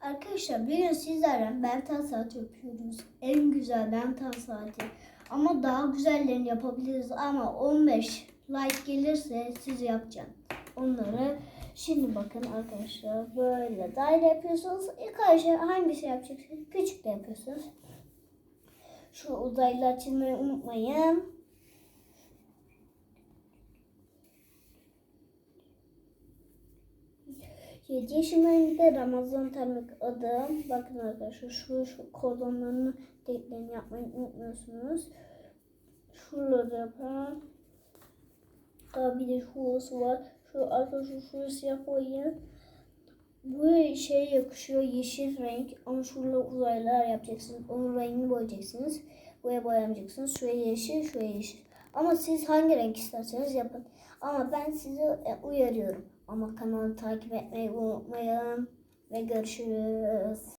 Arkadaşlar bugün sizlerle mental saat yapıyoruz. En güzel mental saati. Ama daha güzellerini yapabiliriz ama 15 like gelirse siz yapacağım. Onları şimdi bakın arkadaşlar böyle daire yapıyorsunuz. İlk önce hangisi yapacaksınız? Küçük de yapıyorsunuz. Şu uzaylı açılmayı unutmayın. Yedi yaşındayım Ramazan Tanrık adım. Bakın arkadaşlar şu, şu kordonlarını denklerini yapmayı unutmuyorsunuz. Şuraları. Aa, bir de şurası var. Şu arkadaşlar şurası yapayım. Bu şey yakışıyor yeşil renk ama şurada uzaylılar yapacaksınız. Onun rengini boyayacaksınız. Buraya boyamayacaksınız. Şuraya yeşil, şuraya yeşil. Ama siz hangi renk isterseniz yapın. Ama ben sizi e, uyarıyorum. Ama kanalı takip etmeyi unutmayın. Ve görüşürüz.